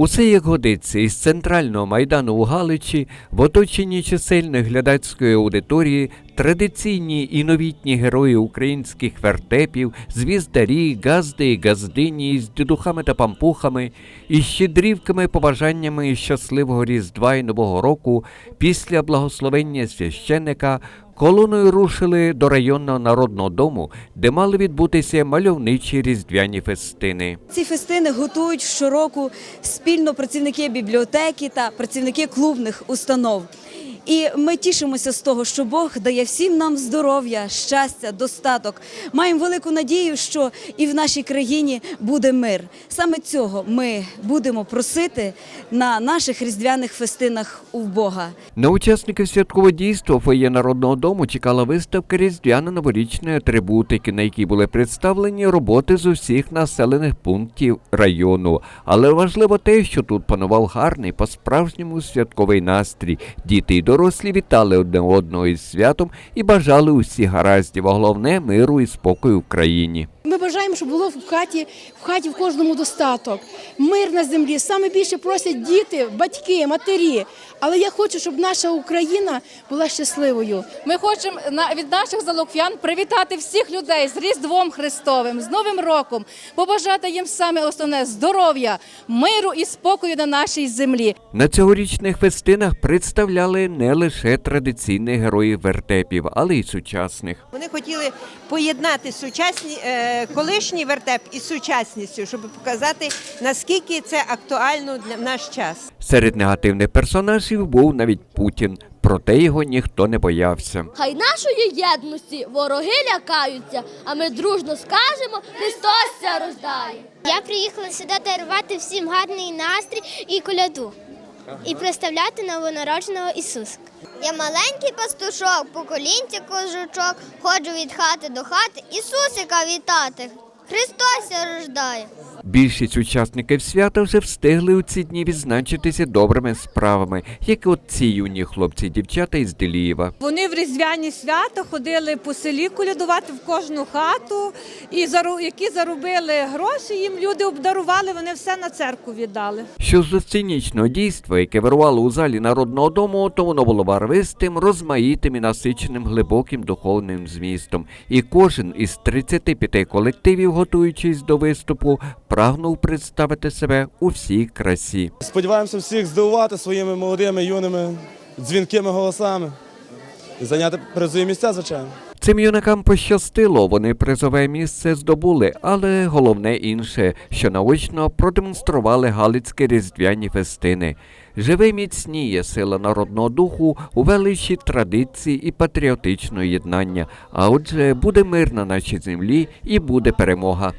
Усе як годиться із центрального майдану у Галичі в оточенні чисельної глядацької аудиторії традиційні і новітні герої українських вертепів, звіздарі, газди і газдині із дідухами та пампухами, із щедрівками, побажаннями щасливого Різдва і Нового року після благословення священника колоною рушили до районного народного дому, де мали відбутися мальовничі різдвяні фестини. Ці фестини готують щороку спільно працівники бібліотеки та працівники клубних установ. І ми тішимося з того, що Бог дає всім нам здоров'я, щастя, достаток. Маємо велику надію, що і в нашій країні буде мир. Саме цього ми будемо просити на наших різдвяних фестинах у Бога. На учасників святкового дійства фоє народного дому чекала виставка різдвяно-новорічної атрибутики, на якій були представлені роботи з усіх населених пунктів району. Але важливо те, що тут панував гарний по-справжньому святковий настрій. Діти й дорослі вітали одне одного із святом і бажали усіх гараздів, а головне миру і спокою в країні. Ми бажаємо, щоб було в хаті, в хаті в кожному достаток, мир на землі. Саме більше просять діти, батьки, матері. Але я хочу, щоб наша Україна була щасливою. Ми хочемо на- від наших залукв'ян привітати всіх людей з Різдвом Христовим, з Новим роком, побажати їм саме основне здоров'я, миру і спокою на нашій землі. На цьогорічних фестинах представляли не лише традиційних героїв вертепів, але й сучасних. Вони хотіли поєднати сучасні е, колишній вертеп із сучасністю, щоб показати наскільки це актуально для в наш час. Серед негативних персонажів був навіть Путін, проте його ніхто не боявся. Хай нашої єдності вороги лякаються, а ми дружно скажемо Христос ся рождає. Я приїхала сюди дарувати всім гарний настрій і коляду. І представляти новонародженого Ісуса. Я маленький пастушок, по колінці кожучок, ходжу від хати до хати, Ісусика вітати. Христос рождає. Більшість учасників свята вже встигли у ці дні відзначитися добрими справами, як от ці юні хлопці і дівчата із Делієва. Вони в різдвяні свята ходили по селі колядувати в кожну хату, і зару- які заробили гроші, їм люди обдарували, вони все на церкву віддали. Що з сценічного дійства, яке вирувало у залі народного дому, то воно було барвистим, розмаїтим і насиченим глибоким духовним змістом. І кожен із 35 колективів, готуючись до виступу, прагнув представити себе у всій красі. Сподіваємося всіх здивувати своїми молодими, юними, дзвінкими голосами і зайняти призові місця, звичайно. Цим юнакам пощастило, вони призове місце здобули, але головне інше, що наочно продемонстрували галицькі різдвяні фестини. Живе міцніє сила народного духу у величі традиції і патріотичного єднання. А отже, буде мир на нашій землі і буде перемога.